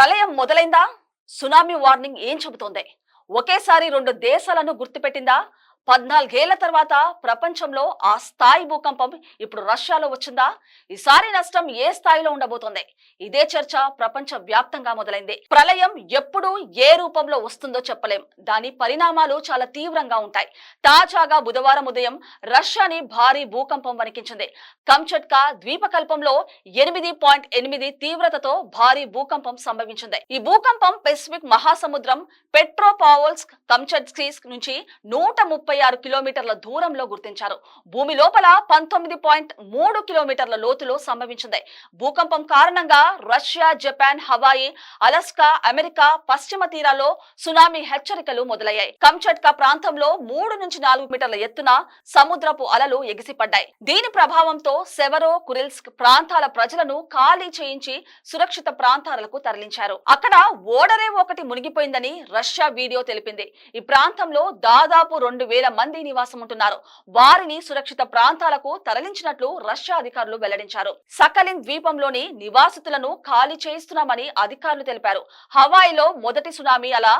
ప్రళయం మొదలైందా? Tsunami warning ఏం చెబుతోంది? ఒకేసారి రెండు దేశాలను గుర్తుపెట్టిందా? పద్నాలుగేళ్ళ తర్వాత ప్రపంచంలో ఆ స్థాయి భూకంపం ఇప్పుడు రష్యాలో వచ్చిందా? ఈసారి నష్టం ఏ స్థాయిలో ఉండబోతోంది? ఇదే చర్చ ప్రపంచ వ్యాప్తంగా మొదలైంది. ప్రళయం ఎప్పుడు ఏ రూపంలో వస్తుందో చెప్పలేం. దాని పరిణామాలు చాలా తీవ్రంగా ఉంటాయి. తాజాగా బుధవారం ఉదయం రష్యాని భారీ భూకంపం వణికించింది. కంచట్కా ద్వీపకల్పంలో ఎనిమిది పాయింట్ ఎనిమిది తీవ్రతతో భారీ భూకంపం సంభవించింది. ఈ భూకంపం పెసిఫిక్ మహాసముద్రం పెట్రోపావోల్స్క్ కంచట్స్కీస్ నుంచి నూట ముప్పై ముప్పై ఆరు కిలోమీటర్ల దూరంలో గుర్తించారు. భూమి లోపల పంతొమ్మిది పాయింట్ మూడు కిలోమీటర్ల లోతులో సంభవించింది. భూకంపం కారణంగా Russia Japan Hawaii Alaska America పశ్చిమ తీరాల్లో సునామీ హెచ్చరికలు మొదలయ్యాయి. కంచట్కా ప్రాంతంలో మూడు నుంచి నాలుగు మీటర్ల ఎత్తున సముద్రపు అలలు ఎగిసిపడ్డాయి. దీని ప్రభావంతో సెవరో కురిల్స్క్ ప్రాంతాల ప్రజలను ఖాళీ చేయించి సురక్షిత ప్రాంతాలకు తరలించారు. అక్కడ ఓడరే ఒకటి మునిగిపోయిందని రష్యా వీడియో తెలిపింది. ఈ ప్రాంతంలో దాదాపు రెండు వేల మంది నివాసం ఉంటున్నారు వారిని సురక్షిత ప్రాంతాలకు తరలించినట్లు రష్యా అధికారులు వెల్లడించారు. సకలిన్ ద్వీపంలోని నివాసితులను ఖాళీ చేయిస్తున్నామని అధికారులు తెలిపారు. హవాయిలో మొదటి సునామీ అలా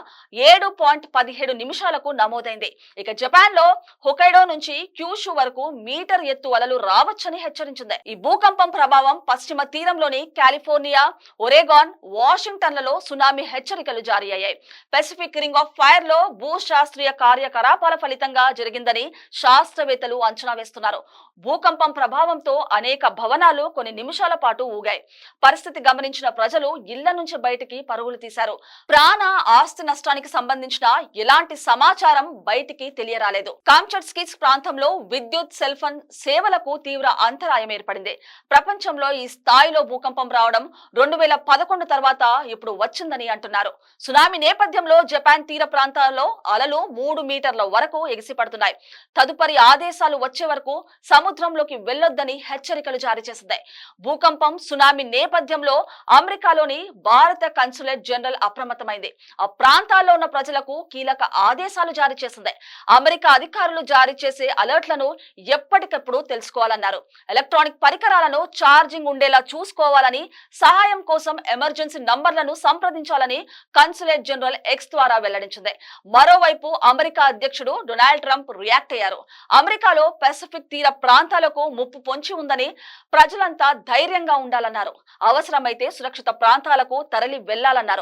ఏడు పాయింట్ పదిహేడు నిమిషాలకు నమోదైంది. ఇక జపాన్లో హొకైడో నుంచి క్యూషు వరకు మీటర్ ఎత్తు అలలు రావచ్చని హెచ్చరించింది. ఈ భూకంపం ప్రభావం పశ్చిమ తీరంలోని కాలిఫోర్నియా ఒరేగాన్ వాషింగ్టన్లలో సునామీ హెచ్చరికలు జారీ అయ్యాయి. పెసిఫిక్ రింగ్ ఆఫ్ ఫైర్లో భూశాస్త్రీయ కార్యకలాపాల ఫలితంగా జరిగిందని శాస్త్రవేత్తలు అంచనా వేస్తున్నారు. భూకంపం ప్రభావంతో అనేక భవనాలు కొన్ని నిమిషాల పాటు ఊగాయి. పరిస్థితి గమనించిన ప్రజలు ఇళ్ళ నుంచి బయటికి పరుగులు తీశారు. ప్రాణ ఆస్తి నష్టానికి సంబంధించిన ఎలాంటి సమాచారం బయటికి తెలియరాలేదు. కాంచట్స్కిస్ ప్రాంతంలో విద్యుత్ సెల్ఫోన్ సేవలకు తీవ్ర అంతరాయం ఏర్పడింది. ప్రపంచంలో ఈ స్థాయిలో భూకంపం రావడం రెండు వేల పదకొండు తర్వాత ఇప్పుడు వచ్చిందని అంటున్నారు. సునామీ నేపథ్యంలో జపాన్ తీర ప్రాంతాల్లో అలలు మూడు మీటర్ల వరకు ఎగిసిపడుతున్నాయి తదుపరి ఆదేశాలు వచ్చే వరకు సముద్రంలోకి వెళ్ళొద్దని హెచ్చరికలు జారీ చేసింది. భూకంపం సునామీ నేపథ్యంలో అమెరికాలోని భారత కన్సులేట్ జనరల్ అప్రమత్తమైంది. ఆ ప్రాంతాల్లో ఉన్న ప్రజలకు కీలక ఆదేశాలు జారీ చేసింది. అమెరికా అధికారులు జారీ చేసే అలర్ట్లను ఎప్పటికప్పుడు తెలుసుకోవాలన్నారు. ఎలక్ట్రానిక్ పరికరాలను ఛార్జింగ్ ఉండేలా చూసుకోవాలని సహాయం కోసం ఎమర్జెన్సీ నంబర్లను సంప్రదించాలని కన్సులేట్ జనరల్ ఎక్స్ ద్వారా వెల్లడించింది. మరోవైపు అమెరికా అధ్యక్షుడు డొనాల్డ్ ట్రంప్ రియాక్ట్ అయ్యారు. అమెరికాలో పెసిఫిక్ తీర ప్రాంతాలకు ముప్పు పొంచి ఉందని ప్రజలంతా ధైర్యంగా ఉండాలన్నారు. అవసరమైతే సురక్షిత ప్రాంతాలకు తరలి వెళ్ళాలన్నారు